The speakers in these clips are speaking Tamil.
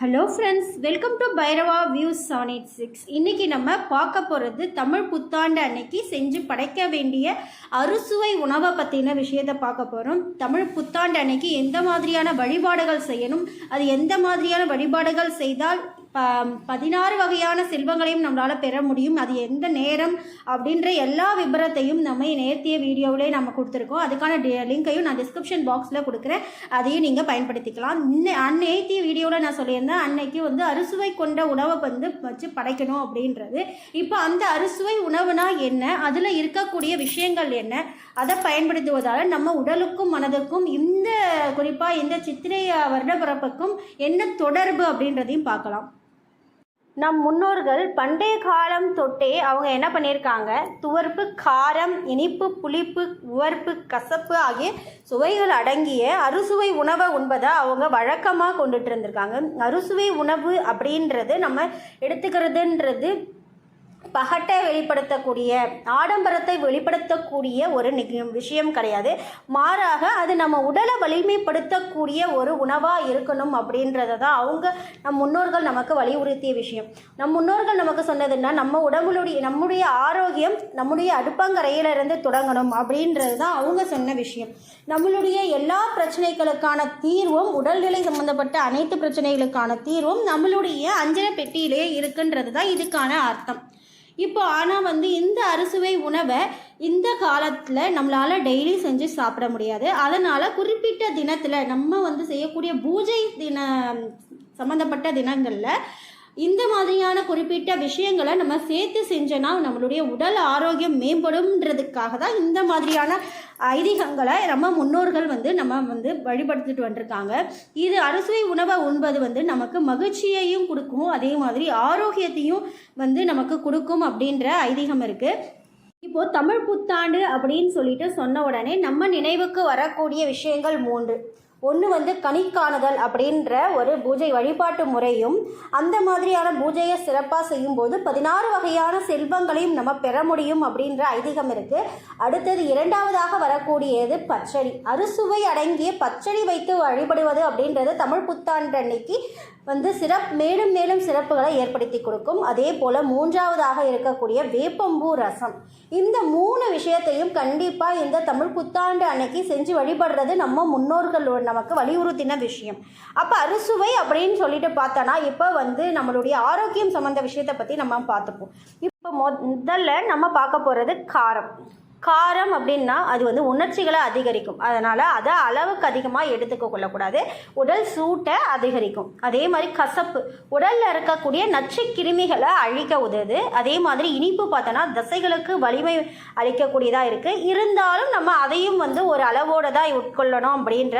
Hello friends welcome to Bhairava views seven eight six இன்றைக்கி நம்ம பார்க்க போகிறது தமிழ் புத்தாண்டு அன்னைக்கு செஞ்சு படைக்க வேண்டிய அறுசுவை உணவை பற்றின விஷயத்தை பார்க்க போகிறோம் தமிழ் புத்தாண்டு அன்னைக்கு எந்த மாதிரியான வழிபாடுகள் செய்யணும்? அது எந்த மாதிரியான வழிபாடுகள் செய்தால் ப பதினாறு வகையான செல்வங்களையும் நம்மளால் பெற முடியும். அது எந்த நேரம் அப்படின்ற எல்லா விபரத்தையும் நம்ம நேர்த்திய வீடியோவிலே நம்ம கொடுத்துருக்கோம். அதுக்கான லிங்கையும் நான் டிஸ்கிரிப்ஷன் பாக்ஸில் கொடுக்குறேன். அதையும் நீங்கள் பயன்படுத்திக்கலாம். இன்ன அந்நேத்திய வீடியோவில் நான் சொல்லியிருந்தேன் அன்னைக்கு வந்து அறுசுவை கொண்ட உணவை வந்து வச்சு படைக்கணும் அப்படின்றது. இப்போ அந்த அறுசுவை உணவுனா என்ன? அதில் இருக்கக்கூடிய விஷயங்கள் என்ன? அதை பயன்படுத்துவதால் நம்ம உடலுக்கும் மனதுக்கும் இந்த குறிப்பாக இந்த சித்திரை வருட பிறப்புக்கும் என்ன தொடர்பு அப்படின்றதையும் பார்க்கலாம். நம் முன்னோர்கள் பண்டைய காலம் தொட்டே அவங்க என்ன பண்ணியிருக்காங்க? துவர்ப்பு காரம் இனிப்பு புளிப்பு உவர்ப்பு கசப்பு ஆகிய சுவைகள் அடங்கிய அறுசுவை உணவை உண்பதை அவங்க வழக்கமாக கொண்டுட்டு இருந்திருக்காங்க. அறுசுவை உணவு அப்படின்றது நம்ம எடுத்துக்கிறதுன்றது பகட்டை வெளிப்படுத்தக்கூடிய ஆடம்பரத்தை வெளிப்படுத்தக்கூடிய ஒரு விஷயம் கிடையாது. மாறாக அது நம்ம உடலை வலிமைப்படுத்தக்கூடிய ஒரு உணவாக இருக்கணும் அப்படின்றத தான் அவங்க நம் முன்னோர்கள் நமக்கு வலியுறுத்திய விஷயம். நம் முன்னோர்கள் நமக்கு சொன்னதுன்னா நம்ம உடம்புடைய நம்முடைய ஆரோக்கியம் நம்முடைய அடுப்பங்கரையிலிருந்து தொடங்கணும் அப்படின்றது தான் அவங்க சொன்ன விஷயம். நம்மளுடைய எல்லா பிரச்சனைகளுக்கான தீர்வும் உடல்நிலை சம்பந்தப்பட்ட அனைத்து பிரச்சனைகளுக்கான தீர்வும் நம்மளுடைய அஞ்சன பெட்டியிலேயே இருக்குன்றது தான் இதுக்கான அர்த்தம். இப்போ ஆனால் வந்து இந்த அறுசுவை உணவை இந்த காலத்தில் நம்மளால் டெய்லி செஞ்சு சாப்பிட முடியாது. அதனால் குறிப்பிட்ட தினத்தில் நம்ம வந்து செய்யக்கூடிய பூஜை தின சம்மந்தப்பட்ட தினங்களில் இந்த மாதிரியான குறிப்பிட்ட விஷயங்களை நம்ம சேர்த்து செஞ்சோன்னா நம்மளுடைய உடல் ஆரோக்கியம் மேம்படும்ன்றதுக்காக தான் இந்த மாதிரியான ஐதீகங்களை நம்ம முன்னோர்கள் வந்து நம்ம வந்து வழிபடுத்திட்டு வந்திருக்காங்க. இது அறுசுவை உணவை உண்பது வந்து நமக்கு மகிழ்ச்சியையும் கொடுக்கும். அதே மாதிரி ஆரோக்கியத்தையும் வந்து நமக்கு கொடுக்கும் அப்படின்ற ஐதீகம் இருக்குது இப்போ தமிழ் புத்தாண்டு அப்படின்னு சொல்லிட்டு சொன்ன உடனே நம்ம நினைவுக்கு வரக்கூடிய விஷயங்கள் மூன்று. ஒன்று வந்து கணிக்காணுதல் அப்படின்ற ஒரு பூஜை வழிபாட்டு முறையும் அந்த மாதிரியான பூஜையை சிறப்பாக செய்யும்போது பதினாறு வகையான செல்வங்களையும் நம்ம பெற முடியும் அப்படின்ற ஐதீகம் இருக்குது அடுத்தது இரண்டாவதாக வரக்கூடியது பச்சடி. அறுசுவை அடங்கிய பச்சடி வைத்து வழிபடுவது அப்படின்றது தமிழ் புத்தாண்டு அன்னைக்கு வந்து சிறப் மேலும் மேலும் சிறப்புகளை ஏற்படுத்தி கொடுக்கும். அதே போல் மூன்றாவதாக இருக்கக்கூடிய வேப்பம்பூ ரசம். இந்த மூணு விஷயத்தையும் கண்டிப்பாக இந்த தமிழ் புத்தாண்டு அன்னைக்கு செஞ்சு வழிபடுறது நம்ம முன்னோர்கள் நமக்கு வலியுறுத்தின விஷயம். அப்போ அறுசுவை அப்படின்னு சொல்லிட்டு பார்த்தோன்னா இப்போ வந்து நம்மளுடைய ஆரோக்கியம் சம்மந்த விஷயத்தை பற்றி நம்ம பார்த்துப்போம். இப்போ முதல்ல நம்ம பார்க்க போகிறது காரம். காரம் அப்படின்னா அது வந்து உணர்ச்சிகளை அதிகரிக்கும். அதனால் அதை அளவுக்கு அதிகமாக எடுத்துக்க கொள்ளக்கூடாது. உடல் சூட்டை அதிகரிக்கும். அதே மாதிரி கசப்பு. உடலில் இருக்கக்கூடிய நச்சு கிருமிகளை அழிக்க உதவுது. அதே மாதிரி இனிப்பு பார்த்தோன்னா தசைகளுக்கு வலிமை அளிக்கக்கூடியதாக இருக்குது இருந்தாலும் நம்ம அதையும் வந்து ஒரு அளவோடு தான் உட்கொள்ளணும் அப்படின்ற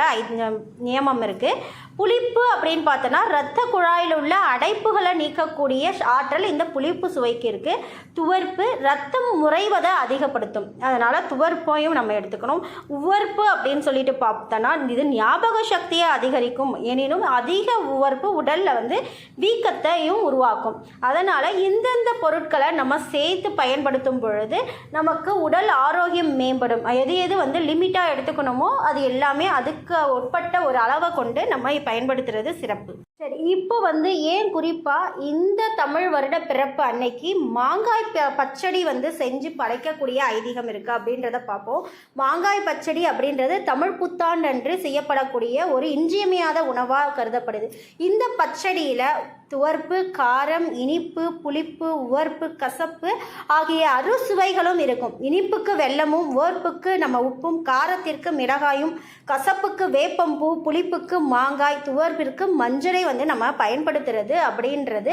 நியமம் இருக்குது புளிப்பு அப்படின்னு பார்த்தோன்னா இரத்த குழாயில் உள்ள அடைப்புகளை நீக்கக்கூடிய ஆற்றல் இந்த புளிப்பு சுவைக்கு இருக்குது துவர்ப்பு ரத்தம் முறைவதை அதிகப்படுத்தும். அதனால் துவர்ப்பையும் நம்ம எடுத்துக்கணும். உவர்ப்பு அப்படின்னு சொல்லிட்டு பார்த்தோன்னா இது ஞாபக சக்தியை அதிகரிக்கும். எனினும் அதிக உவர்ப்பு உடலில் வந்து வீக்கத்தையும் உருவாக்கும். அதனால் இந்தந்த பொருட்களை நம்ம சேர்த்து பயன்படுத்தும் பொழுது நமக்கு உடல் ஆரோக்கியம் மேம்படும். எது எது வந்து லிமிட்டாக எடுத்துக்கணுமோ அது எல்லாமே அதுக்கு உட்பட்ட ஒரு அளவை கொண்டு நம்ம பயன்படுத்துறது சிறப்பு. சரி இப்போ வந்து ஏன் குறிப்பாக இந்த தமிழ் வருட பிறப்பு அன்னைக்கு மாங்காய் ப- பச்சடி வந்து செஞ்சு படைக்கக்கூடிய ஐதீகம் இருக்குது அப்படின்றத பார்ப்போம். மாங்காய் பச்சடி அப்படின்றது தமிழ் புத்தாண்டு அன்று செய்யப்படக்கூடிய ஒரு இன்றியமையாத உணவாக கருதப்படுது. இந்த பச்சடியில் துவர்ப்பு காரம் இனிப்பு புளிப்பு உவர்ப்பு கசப்பு ஆகிய அறுசுவைகளும் இருக்கும். இனிப்புக்கு வெல்லமும் உவர்ப்புக்கு நம்ம உப்பும் காரத்திற்கு மிளகாயும் கசப்புக்கு வேப்பம்பூ புளிப்புக்கு மாங்காய் துவர்ப்பிற்கு மஞ்சளை வந்து நம்ம பயன்படுத்துறது அப்படின்றது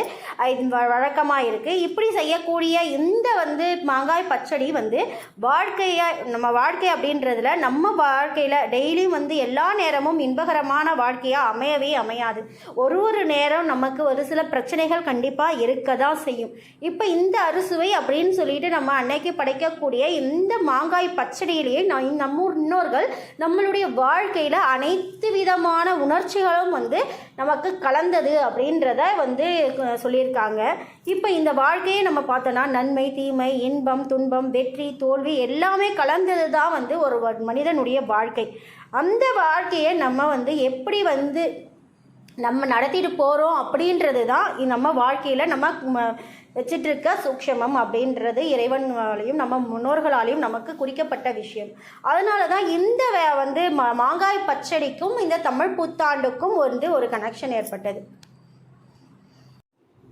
வழக்கமாக இருக்குது இப்படி செய்யக்கூடிய இந்த வந்து மாங்காய் பச்சடி வந்து வாழ்க்கையை நம்ம வாழ்க்கை அப்படின்றதுல நம்ம வாழ்க்கையில் டெய்லியும் வந்து எல்லா நேரமும் இன்பகரமான வாழ்க்கையாக அமையவே அமையாது. ஒரு ஒரு நேரம் நமக்கு ஒரு சில பிரச்சனைகள் கண்டிப்பாக இருக்க தான் செய்யும். இப்போ இந்த அறுசுவை அப்படின்னு சொல்லிட்டு நம்ம அன்னைக்கு படைக்கக்கூடிய இந்த மாங்காய் பச்சடியிலேயே நான் நம்ம முன்னோர்கள் நம்மளுடைய வாழ்க்கையில் அனைத்து விதமான உணர்ச்சிகளும் வந்து நமக்கு கலந்தது அப்படின்றத வந்து சொல்லியிருக்காங்க. இப்போ இந்த வாழ்க்கையை நம்ம பார்த்தோன்னா நன்மை தீமை இன்பம் துன்பம் வெற்றி தோல்வி எல்லாமே கலந்தது தான் வந்து ஒரு வ- மனிதனுடைய வாழ்க்கை. அந்த வாழ்க்கையை நம்ம வந்து எப்படி வந்து நம்ம நடத்திட்டு போகிறோம் அப்படின்றது தான் நம்ம வாழ்க்கையில் நம்ம ம- சூக்ஷமம் அப்படின்றது இறைவனாலையும் நம்ம முன்னோர்களாலையும் நமக்கு குறிக்கப்பட்ட விஷயம். அதனால தான் இந்த வந்து மா மாங்காய் பச்சடிக்கும் இந்த தமிழ் புத்தாண்டுக்கும் வந்து ஒரு கனெக்ஷன் ஏற்பட்டது.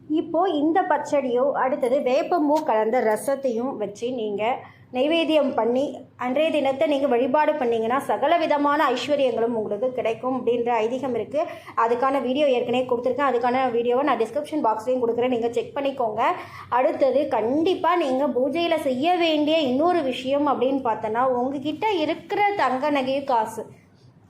இப்போது இந்த பச்சடியோ அடுத்தது வேப்பம்பூ கலந்த ரசத்தையும் வச்சு நீங்கள் நைவேத்தியம் பண்ணி அன்றைய தினத்தை நீங்கள் வழிபாடு பண்ணிங்கன்னா சகல விதமான ஐஸ்வர்யங்களும் உங்களுக்கு கிடைக்கும் அப்படின்ற ஐதீகம் இருக்குது அதுக்கான வீடியோ ஏற்கனவே கொடுத்துருக்கேன். அதுக்கான வீடியோவை நான் டிஸ்கிரிப்ஷன் பாக்ஸ்லேயும் கொடுக்குறேன். நீங்கள் செக் பண்ணிக்கோங்க. அடுத்தது கண்டிப்பாக நீங்கள் பூஜையில் செய்ய வேண்டிய இன்னொரு விஷயம் அப்படின்னு பார்த்தோன்னா உங்ககிட்ட இருக்கிற தங்க நகை காசு.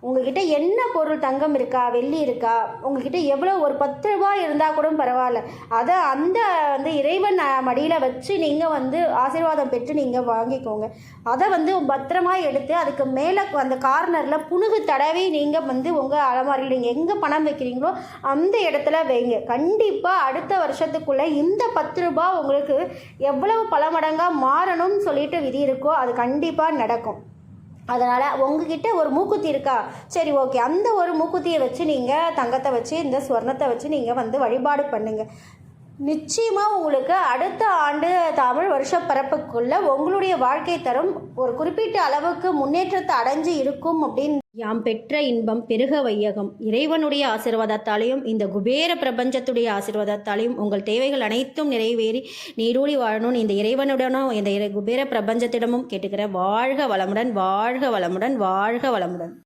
உங்ககிட்ட என்ன பொருள் தங்கம் இருக்கா வெள்ளி இருக்கா உங்ககிட்ட எவ்வளோ ஒரு பத்து ரூபாய் இருந்தால் கூட பரவாயில்ல. அதை அந்த வந்து இறைவன் மடியில் வச்சு நீங்கள் வந்து ஆசீர்வாதம் பெற்று நீங்கள் வாங்கிக்கோங்க. அதை வந்து பத்திரமா எடுத்து அதுக்கு மேலே அந்த கார்னரில் புணுகு தடவி நீங்கள் வந்து உங்கள் அலமாரியில் நீங்கள் எங்கே பணம் வைக்கிறீங்களோ அந்த இடத்துல வைங்க. கண்டிப்பாக அடுத்த வருஷத்துக்குள்ளே இந்த பத்து ரூபா உங்களுக்கு எவ்வளவு பல மடங்காக மாறணும்னு சொல்லிட்டு விதி இருக்கோ அது கண்டிப்பாக நடக்கும். அதனால் உங்ககிட்ட ஒரு மூக்குத்தி இருக்கா? சரி ஓகே. அந்த ஒரு மூக்குத்தியை வச்சு நீங்கள் தங்கத்தை வச்சு இந்த ஸ்வர்ணத்தை வச்சு நீங்கள் வந்து வழிபாடு பண்ணுங்கள் நிச்சயமாக உங்களுக்கு அடுத்த ஆண்டு தமிழ் வருஷ பரப்புக்குள்ளே உங்களுடைய வாழ்க்கை தரம் ஒரு குறிப்பிட்ட அளவுக்கு முன்னேற்றத்தை அடைஞ்சு இருக்கும் அப்படின்னு யாம் பெற்ற இன்பம் பெருக வையகம். இறைவனுடைய ஆசீர்வாதத்தாலையும் இந்த குபேர பிரபஞ்சத்துடைய ஆசீர்வாதத்தாலையும் உங்கள் தேவைகள் அனைத்தும் நிறைவேறி நீரூழி வாழணும்னு இந்த இறைவனுடனும் இந்த இறை குபேர பிரபஞ்சத்திடமும் கேட்டுக்கிறேன் வாழ்க வளமுடன் வாழ்க வளமுடன் வாழ்க வளமுடன்.